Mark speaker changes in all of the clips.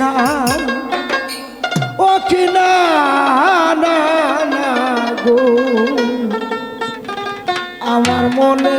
Speaker 1: না ও না না গো। আমার মানে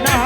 Speaker 1: না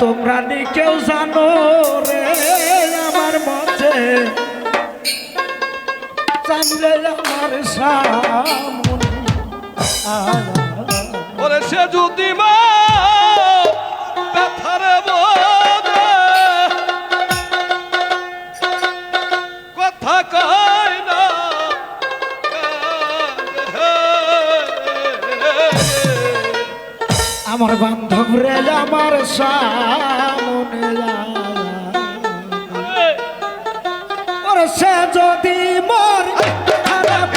Speaker 1: তোমরা নি কেউ জানো রে আমার মধ্যে জানলে আমার সামনে।
Speaker 2: ওরে সে যদি মা
Speaker 1: আমার বান্ধব রে আমার সামনে সে যদি মর খারাপ